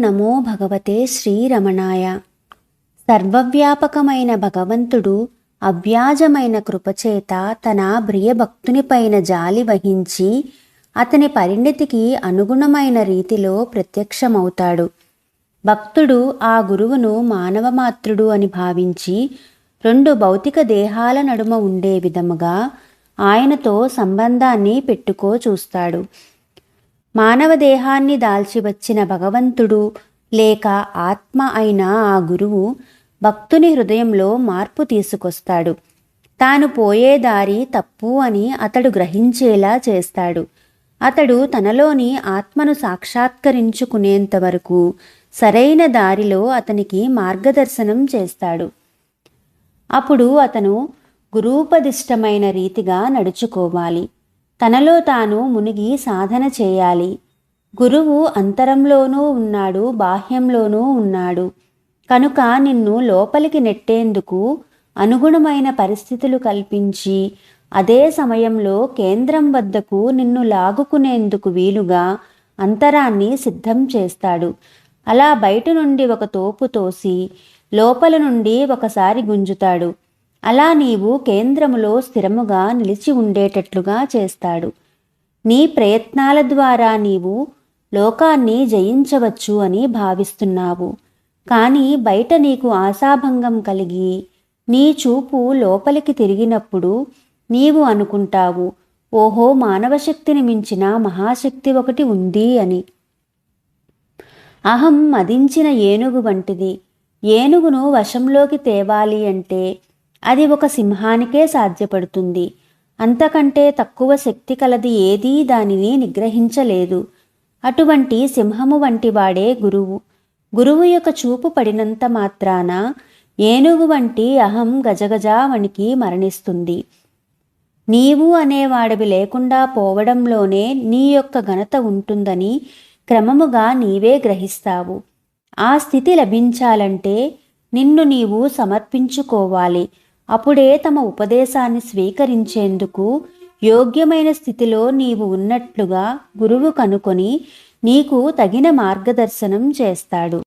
నమో భగవతే శ్రీరమణాయ. సర్వవ్యాపకమైన భగవంతుడు అవ్యాజమైన కృపచేత తన ప్రియభక్తునిపైన జాలి వహించి అతని పరిణతికి అనుగుణమైన రీతిలో ప్రత్యక్షమవుతాడు. భక్తుడు ఆ గురువును మానవమాత్రుడు అని భావించి రెండు భౌతిక దేహాల నడుమ ఉండే విధముగా ఆయనతో సంబంధాన్ని పెట్టుకో చూస్తాడు. మానవ దేహాన్ని దాల్చి వచ్చిన భగవంతుడు లేక ఆత్మ అయిన ఆ గురువు భక్తుని హృదయంలో మార్పు తీసుకొస్తాడు. తాను పోయే దారి తప్పు అని అతడు గ్రహించేలా చేస్తాడు. అతడు తనలోని ఆత్మను సాక్షాత్కరించుకునేంత వరకు సరైన దారిలో అతనికి మార్గదర్శనం చేస్తాడు. అప్పుడు అతను గురూపదిష్టమైన రీతిగా నడుచుకోవాలి. తనలో తాను మునిగి సాధన చేయాలి. గురువు అంతరంలోనూ ఉన్నాడు బాహ్యంలోనూ ఉన్నాడు. కనుక నిన్ను లోపలికి నెట్టేందుకు అనుగుణమైన పరిస్థితులు కల్పించి అదే సమయంలో కేంద్రం వద్దకు నిన్ను లాగుకునేందుకు వీలుగా అంతరాన్ని సిద్ధం చేస్తాడు. అలా బయట నుండి ఒక తోపు తోసి లోపల నుండి ఒకసారి గుంజుతాడు. అలా నీవు కేంద్రములో స్థిరముగా నిలిచి ఉండేటట్లుగా చేస్తాడు. నీ ప్రయత్నాల ద్వారా నీవు లోకాన్ని జయించవచ్చు అని భావిస్తున్నావు. కానీ బయట నీకు ఆశాభంగం కలిగి నీ చూపు లోపలికి తిరిగినప్పుడు నీవు అనుకుంటావు ఓహో మానవశక్తిని మించిన మహాశక్తి ఒకటి ఉంది అని. అహం మదించిన ఏనుగు వంటిది. ఏనుగును వశంలోకి తేవాలి అంటే అది ఒక సింహానికే సాధ్యపడుతుంది. అంతకంటే తక్కువ శక్తి కలది ఏదీ దానిని నిగ్రహించలేదు. అటువంటి సింహము వంటి వాడే గురువు. గురువు యొక్క చూపు పడినంత మాత్రాన ఏనుగు వంటి అహం గజగజా వణికి మరణిస్తుంది. నీవు అనేవాడవి లేకుండా పోవడంలోనే నీ యొక్క ఘనత ఉంటుందని క్రమముగా నీవే గ్రహిస్తావు. ఆ స్థితి లభించాలంటే నిన్ను నీవు సమర్పించుకోవాలి. అప్పుడే తమ ఉపదేశాన్ని స్వీకరించేందుకు యోగ్యమైన స్థితిలో నీవు ఉన్నట్లుగా గురువు కనుకొని నీకు తగిన మార్గదర్శనం చేస్తాడు.